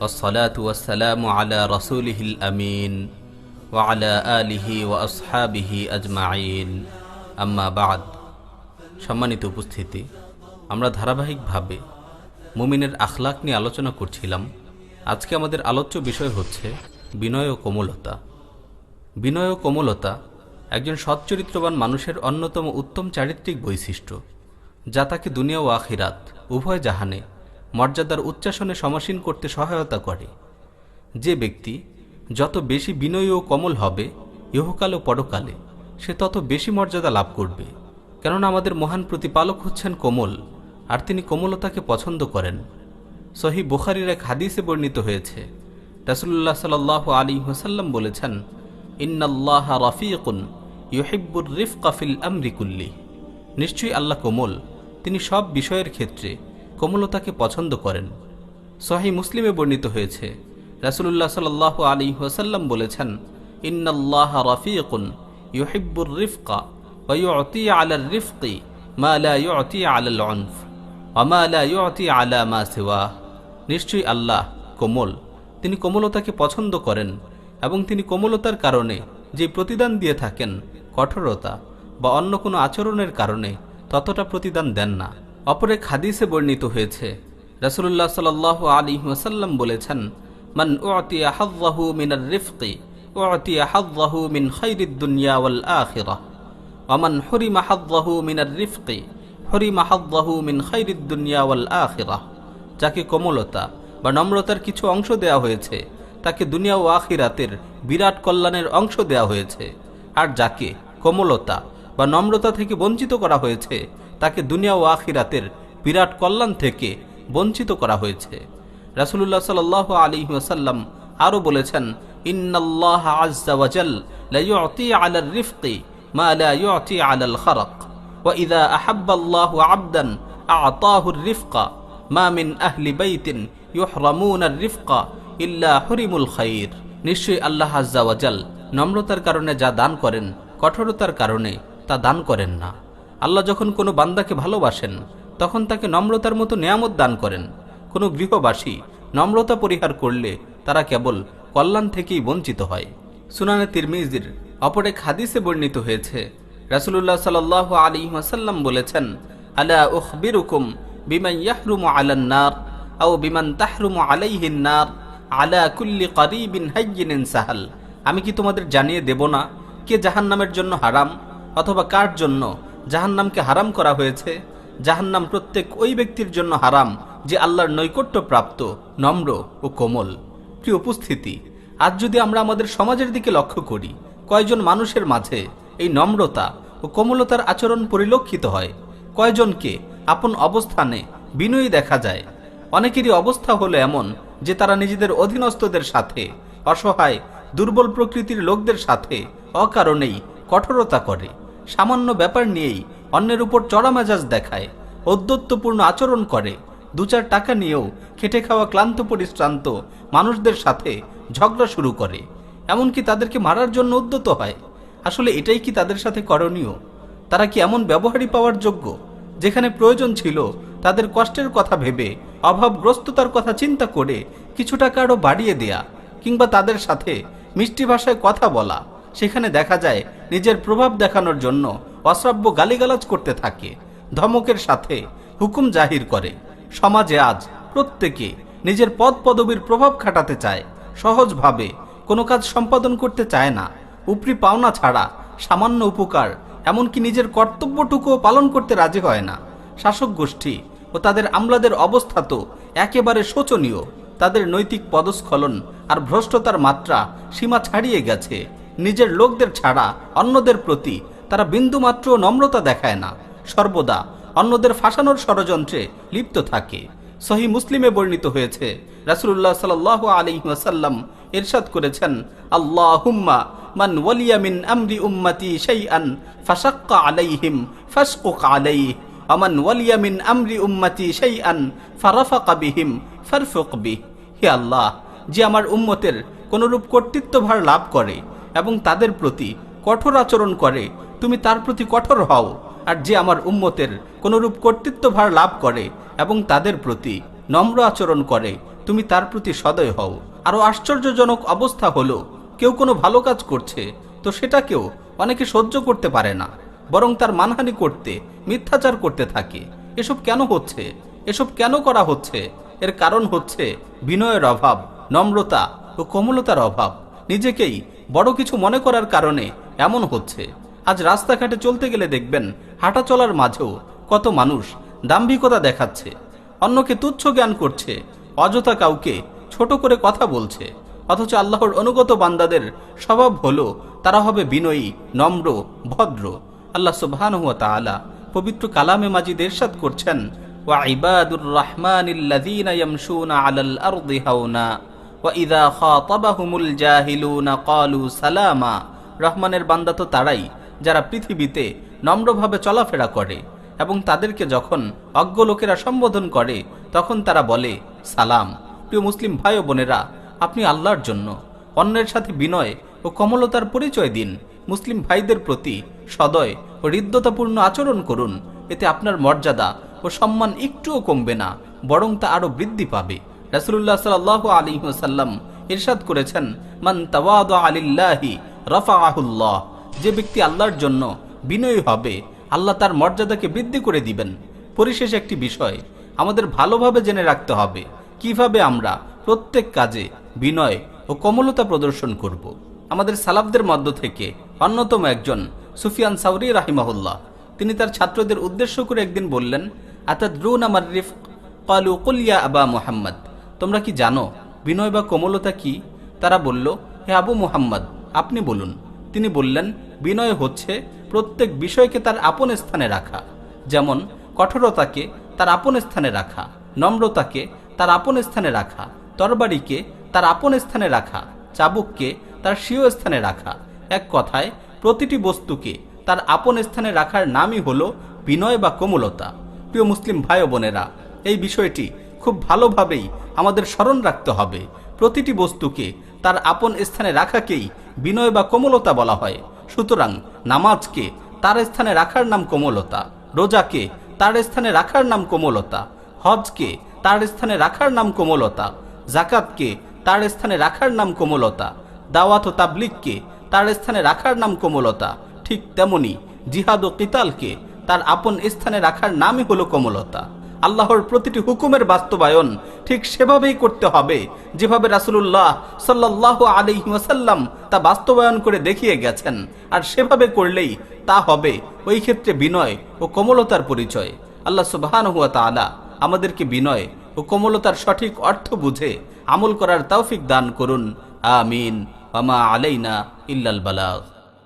والصلاة والسلام على رسوله الأمين وعلى آله وأصحابه أجمعين أما بعد সম্মানিত উপস্থিতি আমরা ধারাবাহিকভাবে মুমিনের আখলাক নিয়ে আলোচনা করছিলাম আজকে আমাদের আলোচ্য বিষয় হচ্ছে বিনয় ও কোমলতা বিনয় ও কোমলতা একজন সচ্চরিত্রবান মানুষের অন্যতম উত্তম চারিত্রিক বৈশিষ্ট্য যা তাকে দুনিয়া ও আখিরাত উভয় জাহানে মর্যাদার উচ্চাসনে সমাসীন করতে সহায়তা করে। যে ব্যক্তি যত বেশি বিনয়ী ও কমল হবে, ইহকাল ও পরকালে, সে তত বেশি মর্যাদা লাভ করবে। কেননা আমাদের মহান প্রতিপালক হচ্ছেন কোমল, আর তিনি কোমলতাকে পছন্দ করেন। সহি বুখারির এক হাদিসে বর্ণিত হয়েছে রাসুল্লাহ সাল আলী হোসাল্লাম বলেছেন, ইন্নাল্লাহ রাফিকুন ইউহিব্বুর রিফ কাফিল আমরিকুল্লি নিশ্চয়ই আল্লাহ কোমল, তিনি সব বিষয়ের ক্ষেত্রে কোমলতাকে পছন্দ করেন সহি মুসলিমে বর্ণিত হয়েছে রাসুলুল্লাহ সাল আলী হোসাল্লাম বলেছেন ইন্নাল্লাহ রাফিকুন ইউহিব্বুর রিফকা ويعطي على الرفق ما لا يعطي على العنف وما لا يعطي على ما سواه নিশ্চয়ই আল্লাহ কোমল তিনি কোমলতাকে পছন্দ করেন এবং তিনি কোমলতার কারণে যে প্রতিদান দিয়ে থাকেন কঠোরতা বা অন্য কোনো আচরণের কারণে ততটা প্রতিদান দেন না অপর হাদিসে বর্ণিত হয়েছে রাসুল্লাহ সাল আলী ওসাল্লাম বলেছেন, মান উতিয়া হাজ্জাহু মিনার রিফকি, উতিয়া হাজ্জাহু মিন খৈরিদ দুনিয়া ওয়াল আখিরাহ। ওমান হরিমা হাদ্দাহু মিনার রিফকি, হরিমা হাদ্দাহু মিন খৈরিদ দুনিয়া ওয়াল আখিরাহ। যাকে কোমলতা বা নম্রতার কিছু অংশ দেয়া হয়েছে, তাকে দুনিয়া ও আখিরাতের বিরাট কল্যাণের অংশ দেয়া হয়েছে। আর যাকে কোমলতা বা নম্রতা থেকে বঞ্চিত করা হয়েছে তাকে দুনিয়া ও আখিরাতের বিরাট কল্যাণ থেকে বঞ্চিত করা হয়েছে। রাসুল্লাহ সাল আলী ওসাল্লাম আরও বলেছেন, ইন্নাল্লাহ মা লা ইদা আবদান রিফকা রিফকা হরিমুল খাইর। নিশ্চয়ই আল্লাহ নম্রতার কারণে যা দান করেন, কঠোরতার কারণে তা দান করেন না। আল্লাহ যখন কোনো বান্দাকে ভালোবাসেন, তখন তাকে নম্রতার মতো নিয়ামত দান করেন। কোনো গৃহবাসী নম্রতা পরিহার করলে তারা কেবল কল্যাণ থেকেই বঞ্চিত হয়। সুনানে তিরমিজির অপর হাদিসে বর্ণিত হয়েছে, রাসুলুল্লাহ সাল আলী ওয়াসাল্লাম বলেছেন, আলা উখবিরুকুম বিমান ইয়াহরুমু আলান নার আও বিমান তাহরুমু আলাইহিন নার আলা কুল্লি করিবিন হাইয়িনিন সাহাল। আমি কি তোমাদের জানিয়ে দেব না কে জাহান্নামের জন্য হারাম অথবা কার জন্য জাহান্নামকে হারাম করা হয়েছে। জাহান্নাম প্রত্যেক ওই ব্যক্তির জন্য হারাম, যে আল্লাহর নৈকট্য প্রাপ্ত, নম্র ও কোমল। প্রিয় উপস্থিতি, আজ যদি আমরা আমাদের সমাজের দিকে লক্ষ্য করি, কয়জন মানুষের মাঝে এই নম্রতা ও কোমলতার আচরণ পরিলক্ষিত হয়? কয়জনকে আপন অবস্থানে বিনয়ী দেখা যায়? অনেকেরই অবস্থা হলো এমন যে তারা নিজেদের অধীনস্থদের সাথে, অসহায়, দুর্বল প্রকৃতির লোকদের সাথে অকারণেই কঠোরতা করে। সামান্য ব্যাপার নিয়েই অন্যের উপর চড়া মেজাজ দেখায় ঔদ্ধত্যপূর্ণ আচরণ করে, দু চার টাকা নিয়েও খেটে খাওয়া ক্লান্ত পরিশ্রান্ত মানুষদের সাথে ঝগড়া শুরু করে। এমনকি তাদেরকে মারার জন্য উদ্যত হয়। আসলে এটাই কি তাদের সাথে করণীয়? তারা কি এমন ব্যবহারই পাওয়ার যোগ্য, যেখানে প্রয়োজন ছিল তাদের কষ্টের কথা ভেবে, অভাবগ্রস্ততার কথা চিন্তা করে কিছু টাকা আরও বাড়িয়ে দেয়া, কিংবা তাদের সাথে মিষ্টি ভাষায় কথা বলা, সেখানে দেখা যায় নিজের প্রভাব দেখানোর জন্য অশ্রাব্য গালিগালাজ করতে থাকে। ধমকের সাথে হুকুম জাহির করে। সমাজে আজ প্রত্যেকে নিজের পদ পদবীর প্রভাব খাটাতে চায়। সহজভাবে কোনো কাজ সম্পাদন করতে চায় না। উপরি পাওনা ছাড়া সামান্য উপকার, এমনকি নিজের কর্তব্যটুকুও পালন করতে রাজি হয় না। শাসক গোষ্ঠী ও তাদের আমলাদের অবস্থা তো একেবারে শোচনীয়। তাদের নৈতিক পদস্খলন আর ভ্রষ্টতার মাত্রা সীমা ছাড়িয়ে গেছে। নিজের লোকদের ছাড়া অন্যদের প্রতি তারা বিন্দুমাত্র নম্রতা দেখায় না। সর্বদা অন্যদের ফাঁসানোর ষড়যন্ত্রে লিপ্ত থাকে। সহি মুসলিমে বর্ণিত হয়েছে রাসুল্লাহ সাল আলী ইরশাদ করেছেন আল্লাহ হুম্মা মান ওয়ালিয়া মিন আমরি উম্মতি শাইআন ফাশাক্কা আলাইহিম ফাশকুক আলাইহি আমান ওয়ালিয়া মিন আমরি উম্মতি শাইআন ফারাফাকা বিহিম ফারফুক বিহ। হে আল্লাহ, যে আমার উম্মতের কোনরূপ কর্তৃত্বভার লাভ করে এবং তাদের প্রতি কঠোর আচরণ করে, তুমি তার প্রতি কঠোর হও, আর যে আমার উম্মতের কোনরূপ কর্তৃত্বভার লাভ করে এবং তাদের প্রতি নম্র আচরণ করে, তুমি তার প্রতি সদয় হও। আরও আশ্চর্যজনক অবস্থা হলো, কেউ কোনো ভালো কাজ করছে, তো সেটাকেও অনেকে সহ্য করতে পারে না, বরং তার মানহানি করতে, মিথ্যাচার করতে থাকে। এসব কেন হচ্ছে? এসব কেন করা হচ্ছে? এর কারণ হচ্ছে বিনয়ের অভাব, নম্রতা ও কোমলতার অভাব। নিজেকেই বড় কিছু মনে করার কারণে এমন হচ্ছে। আজ রাস্তাঘাটে চলতে গেলে দেখবেন, হাঁটা চলার মাঝেও কত মানুষ দাম্ভিকতা দেখাচ্ছে। অন্যকে তুচ্ছ জ্ঞান করছে, অযথা কাউকে ছোট করে কথা বলছে। অথচ আল্লাহর অনুগত বান্দাদের স্বভাব হলো, তারা হবে বিনয়ী, নম্র, ভদ্র। আল্লাহ সুবহান হুয়া তাআলা পবিত্র কালামে মাজিদ এরশাদ করছেন, ওয়া ইবাদুর রহমানিল্লাযীনা ইয়ামশুনা আলাল আরদি হাওনা। ওয়া ইযা খাতাবাহুমুল জাহিলুনা ক্বালু সালামা। রহমানের বান্দা তো তারাই, যারা পৃথিবীতে নম্রভাবে চলাফেরা করে এবং তাদেরকে যখন অজ্ঞ লোকেরা সম্বোধন করে, তখন তারা বলে, সালাম। প্রিয় মুসলিম ভাই বোনেরা, আপনি আল্লাহর জন্য অন্যের সাথে বিনয় ও কমলতার পরিচয় দিন। মুসলিম ভাইদের প্রতি সদয় ও হৃদ্যতাপূর্ণ আচরণ করুন। এতে আপনার মর্যাদা ও সম্মান একটুও কমবে না, বরং তা আরও বৃদ্ধি পাবে। রাসুল্লাহ সাল আলী ইরশাদ করেছেন, মান তাওয়াদ আলিল্লাহি রফাআহুল্লাহ যে ব্যক্তি আল্লাহর জন্য বিনয়ী হবে, আল্লাহ তার মর্যাদাকে বৃদ্ধি করে দিবেন। পরিশেষ একটি বিষয়, আমাদের ভালোভাবে জেনে রাখতে হবে কীভাবে আমরা প্রত্যেক কাজে বিনয় ও কমলতা প্রদর্শন করব। আমাদের সালাফদের মধ্য থেকে অন্যতম একজন সুফিয়ান সাউরি রাহিমাহুল্লাহ, তিনি তার ছাত্রদের উদ্দেশ্য করে একদিন বললেন, আতাদ্রুন আমার রিফ কালু কলিয়া আবা মুহাম্মদ। তোমরা কি জানো, বিনয় বা কোমলতা কি? তারা বলল, হে আবু মুহাম্মদ, আপনি বলুন। তিনি বললেন, বিনয় হচ্ছে প্রত্যেক বিষয়কে তার আপন স্থানে রাখা, যেমন কঠোরতাকে তার আপন স্থানে রাখা, নম্রতাকে তার আপন স্থানে রাখা, তরবারিকে তার আপন স্থানে রাখা, চাবুককে তার স্বীয় স্থানে রাখা। এক কথায়, প্রতিটি বস্তুকে তার আপন স্থানে রাখার নামই হলো বিনয় বা কোমলতা। প্রিয় মুসলিম ভাই বোনেরা, এই বিষয়টি খুব ভালোভাবেই আমাদের স্মরণ রাখতে হবে। প্রতিটি বস্তুকে তার আপন স্থানে রাখাকেই বিনয় বা কোমলতা বলা হয়। সুতরাং নামাজকে তার স্থানে রাখার নাম কোমলতা, রোজাকে তার স্থানে রাখার নাম কোমলতা, হজকে তার স্থানে রাখার নাম কোমলতা জাকাতকে তার স্থানে রাখার নাম কোমলতা, দাওয়াত ও তাবলিগকে তার স্থানে রাখার নাম কোমলতা, ঠিক তেমনি জিহাদ ও কিতালকে তার আপন স্থানে রাখার নামই হলো কোমলতা। আল্লাহর প্রতিটি হুকুমের বাস্তবায়ন ঠিক সেভাবেই করতে হবে, যেভাবে রাসুলুল্লাহ সাল্লাহ আলহি ওয়াসাল্লাম তা বাস্তবায়ন করে দেখিয়ে গেছেন। আর সেভাবে করলেই তা হবে ওই ক্ষেত্রে বিনয় ও কোমলতার পরিচয়। আল্লাহ সুবাহান হুয়া তালা আমাদেরকে বিনয় ও কোমলতার সঠিক অর্থ বুঝে আমল করার তৌফিক দান করুন। আমিন। আলাইনা ইল্লাল বালাগ।